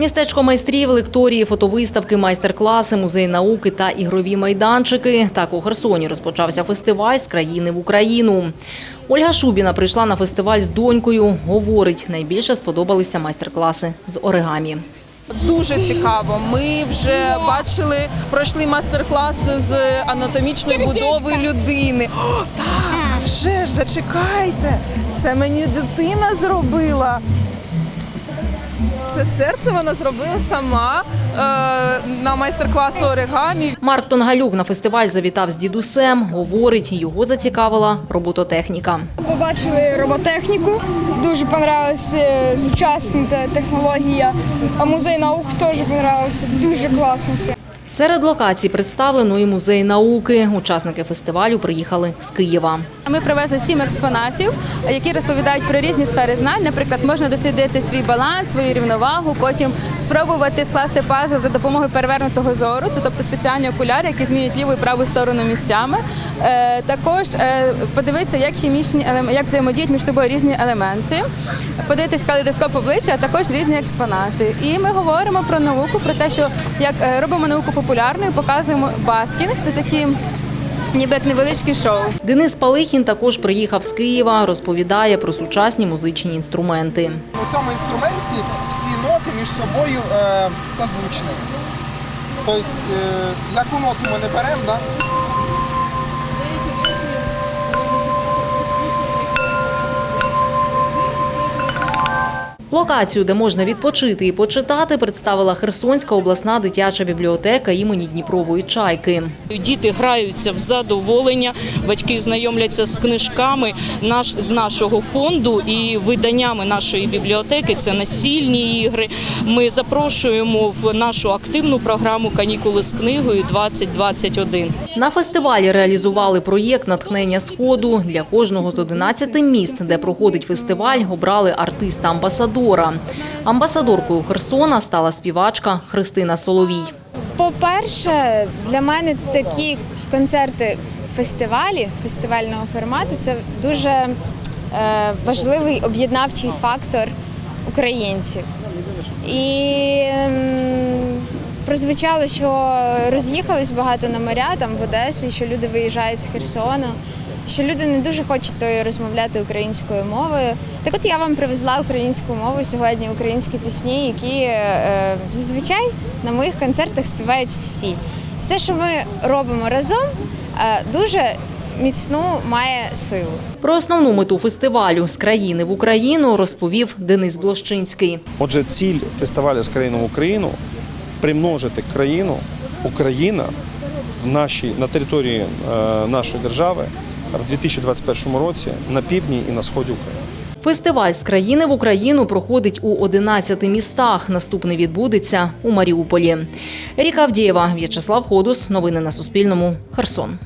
Містечко майстрів, лекторії, фотовиставки, майстер-класи, музей науки та ігрові майданчики. Так у Херсоні розпочався фестиваль з країни в Україну. Ольга Шубіна прийшла на фестиваль з донькою. Говорить, найбільше сподобалися майстер-класи з оригамі. Дуже цікаво. Ми вже бачили, пройшли майстер-клас з анатомічної будови людини. О, так, вже ж зачекайте. Це мені дитина зробила. Це серце вона зробила сама е, на майстер-класу оригамі. Марк Тонгалюк на фестиваль завітав з дідусем. Говорить, його зацікавила робототехніка. Побачили роботехніку, дуже понравилася сучасна технологія. А музей наук теж понравився, дуже класно все. Серед локацій представлено і музей науки. Учасники фестивалю приїхали з Києва. Ми привезли сім експонатів, які розповідають про різні сфери знань. Наприклад, можна дослідити свій баланс, свою рівновагу, потім спробувати скласти пазл за допомогою перевернутого зору, це тобто спеціальні окуляри, які змінюють ліву і праву сторону місцями. Е, також е, подивитися, як хімічні як взаємодіють між собою різні елементи, подивитись калейдоскоп обличчя, а також різні експонати. І ми говоримо про науку, про те, що як е, робимо науку популярною, показуємо баскінг. Це такі. Ніби як невеличке шоу. Денис Палихін також приїхав з Києва, розповідає про сучасні музичні інструменти. У цьому інструменті всі ноти між собою е, созвучні. Тобто, е, яку ноту ми не беремо, да? Локацію, де можна відпочити і почитати, представила Херсонська обласна дитяча бібліотека імені Дніпрової чайки. Діти граються в задоволення, батьки знайомляться з книжками наш з нашого фонду і виданнями нашої бібліотеки. Це настільні ігри. Ми запрошуємо в нашу активну програму Канікули з книгою 2021. На фестивалі реалізували проєкт Натхнення сходу для кожного з 11 міст, де проходить фестиваль. Обрали артиста-амбасадора. Амбасадоркою Херсона стала співачка Христина Соловій. По-перше, для мене такі концерти фестивалі, фестивального формату це дуже е, важливий об'єднавчий фактор українців. І м, прозвучало, що роз'їхались багато на моря там в Одесу, що люди виїжджають з Херсону, що люди не дуже хочуть тою розмовляти українською мовою. Так от я вам привезла українську мову сьогодні, українські пісні, які е, зазвичай на моїх концертах співають всі. Все, що ми робимо разом, е, дуже міцну має силу. Про основну мету фестивалю з країни в Україну розповів Денис Блощинський. Отже, ціль фестивалю з країни в Україну примножити країну Україна в нашій, на території е, нашої держави в 2021 році на півдні і на сході України. Фестиваль з країни в Україну проходить у 11 містах. Наступний відбудеться у Маріуполі. Ріка Авдієва, В'ячеслав Ходус. Новини на Суспільному. Херсон.